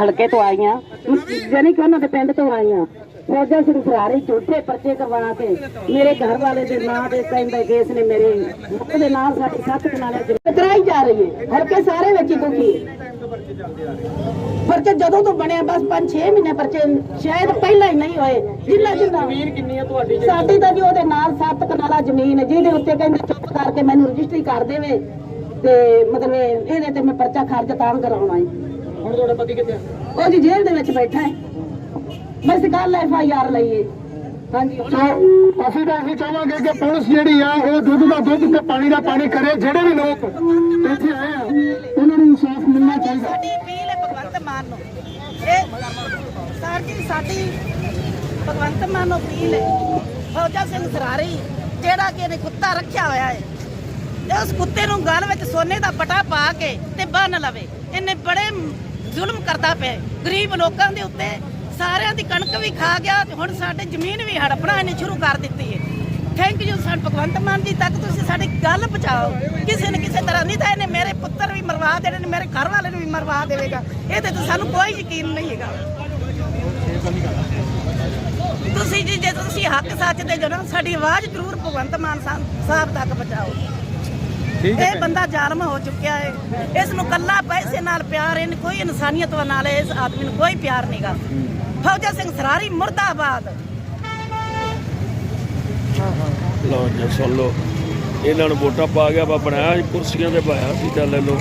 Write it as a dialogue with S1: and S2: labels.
S1: ਹਲਕੇ ਤੋਂ ਆਈਆਂ। ਜਾਨੀ ਕਿ ਉਹਨਾਂ ਦੇ ਪਿੰਡ ਤੋਂ ਆਈਆਂ। ਫੌਜਾ ਸਿੰਘ ਫਰਾਰੀ ਝੂਠੇ ਪਰਚੇ ਕਰਵਾ ਕੇ। ਮੇਰੇ ਘਰ ਵਾਲੇ ਦੇ ਨਾਂ ਦੇ ਕਹਿੰਦੇ ਕੇਸ ਨੇ ਮੇਰੇ ਮੁੱਖ ਦੇ ਨਾਂ ਸਾਡੀ ਸੱਤ ਕਨਾਲੇ ਚ ਕਰਾਈ ਜਾ ਰਹੀ ਹੈ। ਹਲਕੇ ਸਾਰੇ ਵਿੱਚ ਹੀ ਦੁਖੀ ਪਰਚੇ ਜਦੋਂ ਤੋਂ ਬਣਿਆ ਬਸ 5-6 ਮਹੀਨੇ ਪਰਚੇ ਸ਼ਾਇਦ ਪਹਿਲਾਂ ਹੀ ਨਹੀਂ ਹੋਏ। ਜਿੰਨਾ ਜਿੰਨਾ
S2: ਜ਼ਮੀਨ ਕਿੰਨੀ ਹੈ ਤੁਹਾਡੀ
S1: ਸਾਡੀ ਤਾਂ ਜੀ ਉਹਦੇ ਨਾਲ ਸੱਤ ਕਨਾਲਾ ਜ਼ਮੀਨ ਹੈ ਜਿਹਦੇ ਉੱਤੇ ਕਹਿੰਦੇ ਚੁੱਪ ਕਰਕੇ ਮੈਨੂੰ ਰਜਿਸਟਰੀ ਕਰ ਦੇਵੇ ਤੇ ਮਤਲਬ ਇਹ- ਇਹਦੇ ਤੇ ਮੈਂ ਪਰਚਾ ਖਰਚ ਤਾਂ ਕਰਾਉਣਾ ਹੈ।
S2: ਹੁਣ ਤੁਹਾਡਾ ਪਤੀ ਕਿੱਥੇ ਆ?
S1: ਉਹ ਜੀ ਜੇਲ੍ਹ ਦੇ ਵਿੱਚ ਬੈਠਾ ਹੈ। ਬਸ ਕੱਲ ਐਫ ਆਈ ਆਰ ਲਈਏ ਹਾਂਜੀ।
S3: ਅਸੀਂ ਤਾਂ ਅਸੀਂ ਚਾਹਾਂਗੇ ਕਿ ਪੁਲਿਸ ਜਿਹੜੀ ਆ ਉਹ ਦੁੱਧ ਦਾ ਦੁੱਧ ਤੇ ਪਾਣੀ ਦਾ ਪਾਣੀ ਕਰੇ ਜਿਹੜੇ ਵੀ ਲੋਕ ਇੱਥੇ ਆਏ ਆ ਉਹਨਾਂ ਨੂੰ ਇਨਸਾਫ ਮਿਲਣਾ ਚਾਹੀਦਾ।
S4: ਸਾਡੀ ਅਪੀਲ ਹੈ ਭਗਵੰਤ ਮਾਨ ਨੂੰ। ਇਹ ਸਰ ਜੀ ਸਾਡੀ ਭਗਵੰਤ ਮਾਨ ਨੂੰ ਅਪੀਲ ਹੈ। ਫੌਜਾ ਸਿੰਘ ਸਰਾਰੀ ਜਿਹੜਾ ਕਿ ਇਹਨੇ ਕੁੱਤਾ ਰੱਖਿਆ ਹੋਇਆ ਹੈ। ਤੇ ਉਸ ਕੁੱਤੇ ਨੂੰ ਗਲ ਵਿੱਚ ਸੋਨੇ ਦਾ ਪਟਾ ਪਾ ਕੇ ਤੇ ਬੰਨ ਲਵੇ। ਇਹਨੇ ਬੜੇ ਜ਼ੁਲਮ ਕਰਦਾ ਪਿਆ ਗਰੀਬ ਲੋਕਾਂ ਦੇ ਉੱਤੇ ਸਾਰਿਆਂ ਦੀ ਕਣਕ ਵੀ ਖਾ ਗਿਆ ਤੇ ਹੁਣ ਸਾਡੇ ਜ਼ਮੀਨ ਵੀ ਹੜਪਣਾ ਇਹਨੇ ਸ਼ੁਰੂ ਕਰ ਦਿੱਤੀ ਹੈ। Thank you sir, Bhagwant Mann ji, ਤੱਕ ਤੁਸੀਂ ਸਾਡੀ ਗੱਲ ਪਹੁੰਚਾਓ। ਕਿਸੇ न ਕਿਸੇ ਤਰ੍ਹਾਂ ਨਹੀਂ ਤਾਂ ਇਹਨੇ ਮੇਰੇ ਪੁੱਤਰ ਵੀ ਮਰਵਾ ਦੇਣੇ ਨੇ, ਮੇਰੇ ਘਰ ਵਾਲੇ ਨੂੰ ਵੀ ਮਰਵਾ ਦੇਵੇਗਾ। ਇਹ ਤੇ ਸਾਨੂੰ ਕੋਈ ਯਕੀਨ ਨਹੀਂ ਹੈਗਾ। ਤੁਸੀਂ ਜੀ, ਜੇ ਤੁਸੀਂ ਹੱਕ ਸੱਚ ਦੇ ਜੋ ਨਾ ਸਾਡੀ ਆਵਾਜ਼ ਜ਼ਰੂਰ ਭਗਵੰਤ ਮਾਨ ਸਾਹਿਬ ਤੱਕ ਪਹੁੰਚਾਓ। ਇਹ ਬੰਦਾ ਜ਼ਾਲਮ ਹੋ ਚੁੱਕਿਆ ਹੈ। ਇਸ ਨੂੰ ਕੱਲਾ ਪੈਸੇ ਨਾਲ ਪਿਆਰ ਇਹਨ ਕੋਈ ਇਨਸਾਨੀਅਤ ਨਾਲ ਇਸ ਆਦਮੀ ਨੂੰ ਕੋਈ ਪਿਆਰ ਨਹੀਂਗਾ ਫੌਜਾ ਸਿੰਘ ਸਰਾਰੀ ਮੁਰਦਾਬਾਦ।
S5: ਲਓ ਜੀ ਸੁਣ ਲਓ। ਇਹਨਾਂ ਨੂੰ ਵੋਟਾਂ ਪਾ ਗਿਆ ਵਾ ਬਣਾਇਆ ਕੁਰਸੀਆਂ ਤੇ ਪਾਇਆ ਸੀ ਚੱਲ ਲੈ ਲਓ